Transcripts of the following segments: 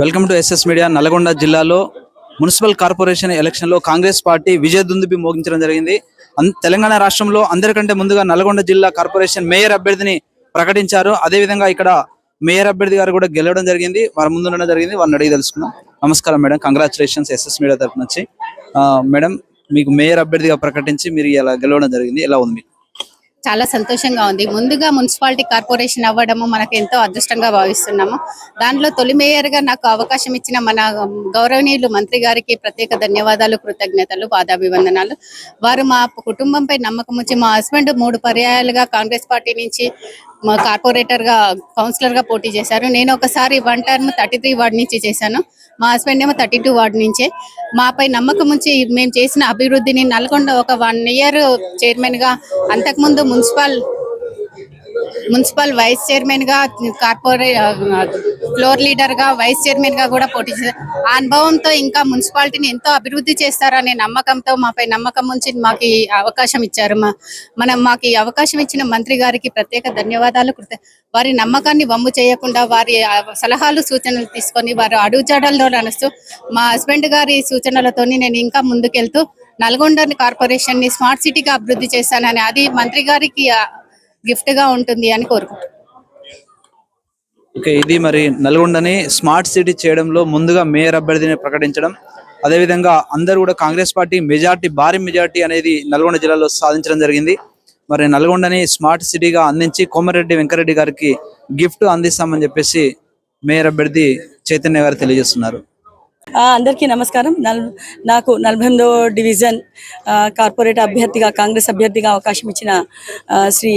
Welcome to SS media Nalgonda జిల్లాలో municipal corporation ఎలక్షన్లో Congress party విజయ దుందుబి మోగించడం జరిగింది. తెలంగాణ రాష్ట్రంలో అందరికంటే ముందుగా నల్గొండ జిల్లా కార్పొరేషన్ మేయర్ అభ్యర్థిని ప్రకటించారు. అదేవిధంగా ఇక్కడ మేయర్ అభ్యర్థి గారు కూడా గెలవడం జరిగింది. వారి ముందు ఉండడం జరిగింది. వారిని అడిగి తెలుసుకున్నాం నమస్కారం మేడం. కంగ్రాచులేషన్స్ ఎస్ఎస్ మీడియా తరఫు నుంచి. ఆ, మేడం మీకు మేయర్ అభ్యర్థిగా ప్రకటించి మీరు ఇలా గెలవడం జరిగింది. ఎలా ఉంది? మీకు? చాలా సంతోషంగా ఉంది. ముందుగా మున్సిపాలిటీ కార్పొరేషన్ అవ్వడము మనకు ఎంతో అదృష్టంగా భావిస్తున్నాము. దాంట్లో తొలి మేయర్గా నాకు అవకాశం ఇచ్చిన మన గౌరవనీయులు మంత్రి గారికి ప్రత్యేక ధన్యవాదాలు కృతజ్ఞతలు పాదాభివందనాలు. వారు మా కుటుంబంపై నమ్మకం ఉంచి మా హస్బెండ్ మూడు పర్యాయాలుగా కాంగ్రెస్ పార్టీ నుంచి మా కార్పొరేటర్గా కౌన్సిలర్గా పోటీ చేశారు. నేను ఒకసారి one term thirty three ward నుంచి చేశాను. మా హస్బెండ్ ఏమో థర్టీ టూ వార్డ్ నుంచే. మాపై నమ్మకం ఉంచి మేము చేసిన అభివృద్ధిని నల్గొండ ఒక వన్ ఇయర్ చైర్మన్గా అంతకుముందు మున్సిపల్ మున్సిపల్ వైస్ చైర్మన్గా కార్పొరే ఫ్లోర్ లీడర్గా వైస్ చైర్మన్గా కూడా పోటీ చేశారు. ఆ అనుభవంతో ఇంకా మున్సిపాలిటీని ఎంతో అభివృద్ధి చేస్తారనే నమ్మకంతో మాపై నమ్మకం ఉంచి మాకు అవకాశం ఇచ్చారు. మా మనం మాకు ఈ అవకాశం ఇచ్చిన మంత్రి గారికి ప్రత్యేక ధన్యవాదాలు కృత వారి నమ్మకాన్ని వమ్ము చేయకుండా వారి సలహాలు సూచనలు తీసుకొని వారు అడుగుజాడల్లో నడుస్తూ మా హస్బెండ్ గారి సూచనలతోని నేను ఇంకా ముందుకెళ్తూ నల్గొండ కార్పొరేషన్ని స్మార్ట్ సిటీగా అభివృద్ధి చేస్తానని అది మంత్రి గారికి గిఫ్ట్గా ఉంటుంది అని కోరుకుంటున్నాను. ఓకే ఇది మరి నల్గొండని స్మార్ట్ సిటీ చేయడంలో ముందుగా మేయర్ అభ్యర్థిని ప్రకటించడం. అదేవిధంగా అందరూ కూడా కాంగ్రెస్ పార్టీ మెజార్టీ భారీ మెజార్టీ అనేది నల్గొండ జిల్లాలో సాధించడం జరిగింది. మరి నల్గొండని స్మార్ట్ సిటీగా అందించి కోమరెడ్డి వెంకరెడ్డి గారికి గిఫ్ట్ అందిస్తామని చెప్పేసి మేయర్ అభ్యర్థి చైతన్య గారు తెలియజేస్తున్నారు. అందరికీ నమస్కారం. నల్ నాకు నలభై ఎనిమిదో డివిజన్ కార్పొరేట్ అభ్యర్థిగా కాంగ్రెస్ అభ్యర్థిగా అవకాశం ఇచ్చిన శ్రీ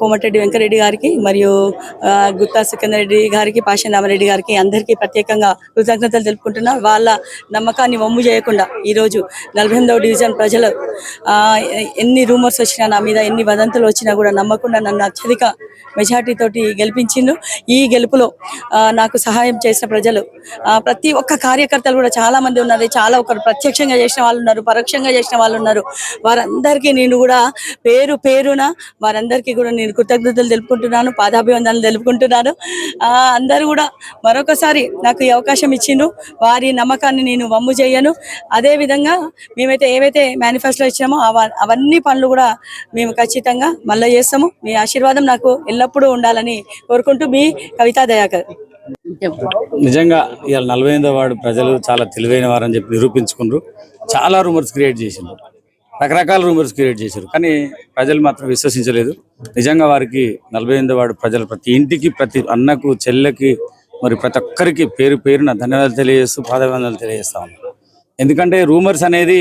కోమటిరెడ్డి వెంకరెడ్డి గారికి మరియు గుత్తా సికందర్ గారికి పాషా రామరెడ్డి గారికి అందరికీ ప్రత్యేకంగా కృతజ్ఞతలు తెలుపుకుంటున్నా. వాళ్ళ నమ్మకాన్ని వమ్ము చేయకుండా ఈరోజు నలభై ఎనిమిదవ డివిజన్ ప్రజలు ఎన్ని రూమర్స్ వచ్చినా నా మీద ఎన్ని వదంతులు వచ్చినా కూడా నమ్మకుండా నన్ను అత్యధిక మెజార్టీ తోటి గెలిపించిండు. ఈ గెలుపులో నాకు సహాయం చేసిన ప్రజలు ప్రతి ఒక్క కార్యకర్తలు కూడా చాలా మంది ఉన్నారు. చాలా ఒకరు ప్రత్యక్షంగా చేసిన వాళ్ళు ఉన్నారు పరోక్షంగా చేసిన వాళ్ళు ఉన్నారు. వారందరికీ నేను కూడా పేరు పేరున వారందరికీ కూడా నేను కృతజ్ఞతలు తెలుపుకుంటున్నాను పాదాభివందనలు తెలుపుకుంటున్నాను. అందరూ కూడా మరొకసారి నాకు ఈ అవకాశం ఇచ్చిండు వారి నమ్మకాన్ని నేను వమ్ము చేయను. అదే విధంగా మేమైతే ఏవైతే మేనిఫెస్టో ఇచ్చినామో అవన్నీ పనులు కూడా మేము ఖచ్చితంగా మళ్ళీ చేస్తాము. మీ ఆశీర్వాదం నాకు ఎల్లప్పుడూ ఉండాలని కోరుకుంటూ మీ కవితా దయాకర్. నిజంగా ఇవాళ నలభై ఎనిమిదో ప్రజలు చాలా తెలివైన వారని చెప్పి నిరూపించుకున్నారు చాలా రూమర్స్ క్రియేట్ చేసిండ్రు. రకరకాల రూమర్స్ క్రియేట్ చేశారు కానీ ప్రజలు మాత్రం విశ్వసించలేదు. నిజంగా వారికి నలభై ఎనిమిదో ప్రజలు ప్రతి ఇంటికి ప్రతి అన్నకు చెల్లెకి మరి ప్రతి ఒక్కరికి పేరు పేరున ధన్యవాదాలు తెలియజేస్తూ పాదవందనాలు తెలియజేస్తా ఉన్నాను ఎందుకంటే రూమర్స్ అనేది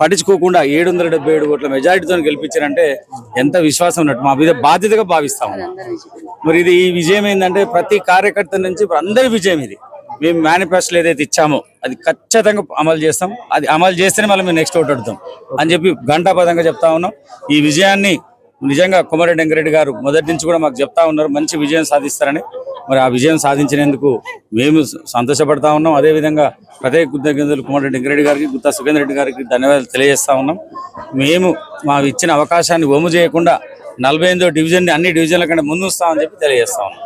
పట్టించుకోకుండా ఏడు వందల డెబ్బై ఏడు ఓట్ల మెజారిటీతో గెలిపించారంటే ఎంత విశ్వాసం ఉన్నట్టు మా మీద బాధ్యతగా భావిస్తాం మరి ఇది ఈ విజయం ఏంటంటే ప్రతి కార్యకర్త నుంచి ఇప్పుడు అందరి విజయం ఇది. మేము మేనిఫెస్టోలు ఏదైతే ఇచ్చామో అది ఖచ్చితంగా అమలు చేస్తాం. అది అమలు చేస్తేనే మళ్ళీ మేము నెక్స్ట్ ఓట్ అడుగుతాం. అని చెప్పి ఘంటాపదంగా చెప్తా ఉన్నాం. ఈ విజయాన్ని నిజంగా కుమారెడ్డి వెంకరెడ్డి గారు మొదటి నుంచి కూడా మాకు చెప్తా ఉన్నారు మంచి విజయం సాధిస్తారని. మరి ఆ విజయం సాధించినందుకు మేము సంతోషపడతా ఉన్నాం. అదేవిధంగా ప్రత్యేక కృతజ్ఞతలు కుమారెడ్డి వెంకరెడ్డి గారికి గుత్తా సుఖేంద్ర రెడ్డి గారికి ధన్యవాదాలు తెలియజేస్తా ఉన్నాం. మేము మా ఇచ్చిన అవకాశాన్ని ఒము చేయకుండా నలభై ఎనిమిదో డివిజన్ అన్ని డివిజన్ల కంటే ముందు వస్తామని చెప్పి తెలియజేస్తా ఉన్నాం.